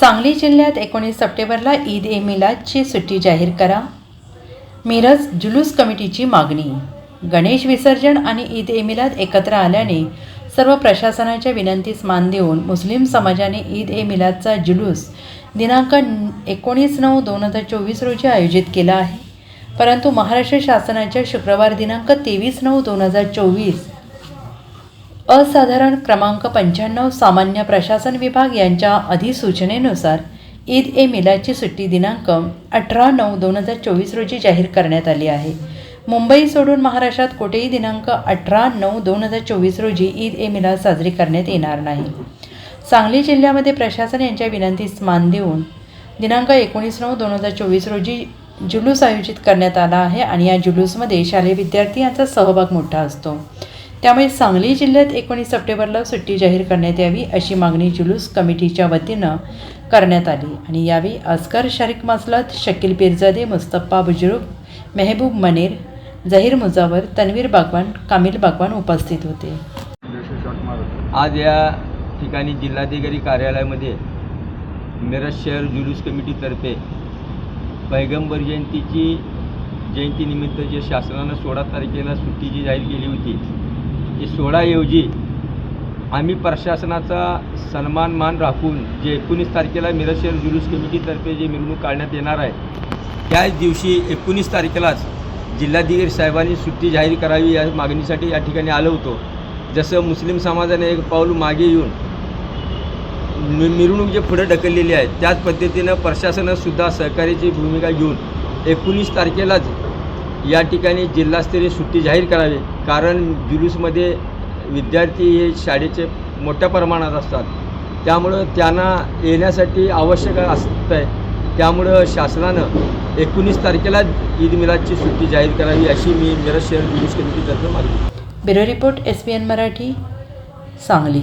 सांगली जिल्ह्यात एकोणीस सप्टेंबरला ईद ए मिलादची सुट्टी जाहीर करा. मिरज जुलूस कमिटीची मागणी. गणेश विसर्जन आणि ईद ए मिलाद एकत्र आल्याने सर्व प्रशासनाच्या विनंतीस मान देऊन मुस्लिम समाजाने ईद ए मिलादचा जुलूस दिनांक एकोणीस नऊ दोन हजार चोवीस रोजी आयोजित केला आहे. परंतु महाराष्ट्र शासनाच्या शुक्रवार दिनांक तेवीस नऊ दोन हजार चोवीस असाधारण क्रमांक पंच्याण्णव सामान्य प्रशासन विभाग यांच्या अधिसूचनेनुसार ईद ए मिलाची सुट्टी दिनांक अठरा नऊ दोन हजार चोवीस रोजी जाहीर करण्यात आली आहे. मुंबई सोडून महाराष्ट्रात कोठेही दिनांक अठरा नऊ दोन हजार चोवीस रोजी ईद ए मिलाद साजरी करण्यात येणार नाही. सांगली जिल्ह्यामध्ये प्रशासन यांच्या विनंतीस मान देऊन दिनांक एकोणीस नऊ दोन हजार चोवीस रोजी जुलूस आयोजित करण्यात आला आहे आणि या जुलूसमध्ये शालेय विद्यार्थी यांचा सहभाग मोठा असतो. त्यामुळे सांगली जिल्ह्यात एकोणीस सप्टेंबरला सुट्टी जाहीर करण्यात यावी अशी मागणी जुलूस कमिटीच्या वतीनं करण्यात आली. आणि यावेळी अस्कर शारिक मासलात शकील पिरजादे मुस्तप्पा बुजुर्ग मेहबूब मनीर झहीर मुजावर तन्वीर बागवान कामिल बागवान उपस्थित होते. आज या ठिकाणी जिल्हाधिकारी कार्यालयामध्ये मिरज शहर जुलूस कमिटीतर्फे पैगंबर जयंतीची जयंतीनिमित्त जे शासनानं सोळा तारखेला सुट्टी जी जाहीर केली होती की सोळाऐवजी आम्ही प्रशासनाचा सन्मान मान राखून जे एकोणीस तारखेला मिरज शहर जुलूस कमिटीतर्फे जे मिरवणूक काढण्यात येणार आहे त्याच दिवशी एकोणीस तारखेलाच जिल्हाधिकारी साहेबांनी सुट्टी जाहीर करावी या मागणीसाठी या ठिकाणी आलो होतो. जसं मुस्लिम समाजाने एक पाऊल मागे येऊन मि मिरवणूक जे पुढे ढकललेली आहे त्याच पद्धतीनं प्रशासनसुद्धा सहकार्याची भूमिका घेऊन एकोणीस तारखेलाच या ठिकाणी जिल्हास्तरीय सुट्टी जाहीर करावी कारण जुलूसमध्ये विद्यार्थी हे शाळेचे मोठ्या प्रमाणात असतात. त्यामुळं त्यांना येण्यासाठी आवश्यक असतं आहे त्यामुळं शासनानं एकोणीस तारखेला ईद मिलादची सुट्टी जाहीर करावी अशी मी मिरज शहर जुलूस कमिटीतर्फे मागणी bureau report S B N Marathi Sangli.